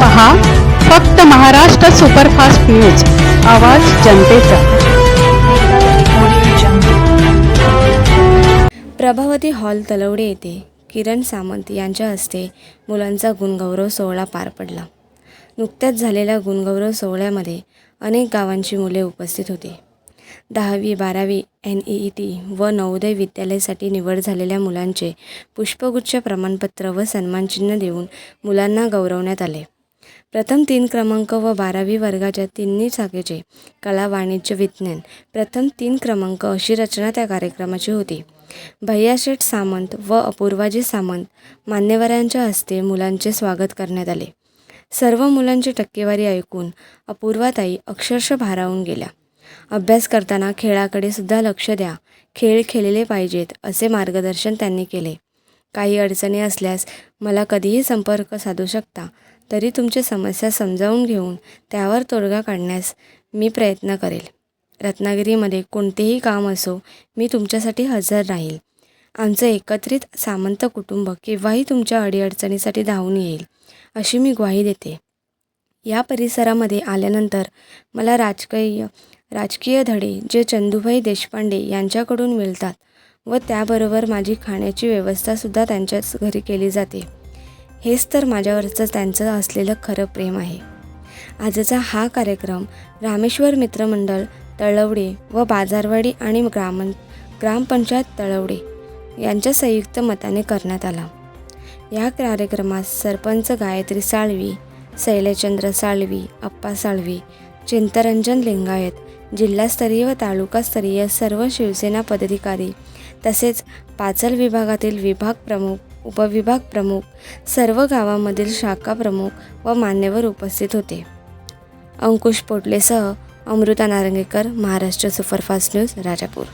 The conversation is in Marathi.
पहा फक्त महाराष्ट्र सुपरफास्ट न्यूज आवाज जनतेचा. प्रभावती हॉल तलवडे येथे किरण सामंत यांच्या हस्ते मुलांचा गुणगौरव सोहळा पार पडला. नुकत्याच झालेल्या गुणगौरव सोहळ्यामध्ये अनेक गावांची मुले उपस्थित होती. दहावी बारावी एन ई ई टी व नवोदय विद्यालयासाठी निवड झालेल्या मुलांचे पुष्पगुच्छ प्रमाणपत्र व सन्मानचिन्ह देऊन मुलांना गौरवण्यात आले. प्रथम तीन क्रमांक व बारावी वर्गाच्या तिन्ही शाखेचे कला वाणिज्य विज्ञान प्रथम तीन क्रमांक अशी रचना त्या कार्यक्रमाची होती. भैयाशेठ सामंत व अपूर्वाजी सामंत मान्यवरांच्या हस्ते मुलांचे स्वागत करण्यात आले. सर्व मुलांची टक्केवारी ऐकून अपूर्वाताई अक्षरशः भारावून गेल्या. अभ्यास करताना खेळाकडे सुद्धा लक्ष द्या. खेळ खेळले पाहिजेत असे मार्गदर्शन त्यांनी केले. काही अडचणी असल्यास मला कधीही संपर्क साधू शकता. तरी तुमची समस्या समजावून घेऊन त्यावर तोडगा काढण्यास मी प्रयत्न करेल. रत्नागिरीमध्ये कोणतेही काम असो मी तुमच्यासाठी हजर राहील. आमचं एकत्रित सामंत कुटुंब केव्हाही तुमच्या अडीअडचणीसाठी धावून येईल अशी मी ग्वाही देते. या परिसरामध्ये आल्यानंतर मला राजकीय राजकीय धडे जे चंदूभाई देशपांडे यांच्याकडून मिळतात व त्याबरोबर माझी खाण्याची व्यवस्थासुद्धा त्यांच्याच घरी केली जाते. हेच तर माझ्यावरचं त्यांचं असलेलं खरं प्रेम आहे. आजचा हा कार्यक्रम रामेश्वर मित्रमंडळ तळवडे व बाजारवाडी आणि ग्राम ग्रामपंचायत तळवडे यांच्या संयुक्त मताने करण्यात आला. या कार्यक्रमात सरपंच गायत्री साळवी शैलचंद्र साळवी अप्पा साळवी चिंतरंजन लिंगायत जिल्हास्तरीय व तालुकास्तरीय सर्व शिवसेना पदाधिकारी तसेच पाचल विभागातील विभाग प्रमुख उपविभाग प्रमुख सर्व गावामधील शाखा प्रमुख व मान्यवर उपस्थित होते. अंकुश पोटलेसह अमृता नारंगेकर महाराष्ट्र सुपरफास्ट न्यूज राजापूर.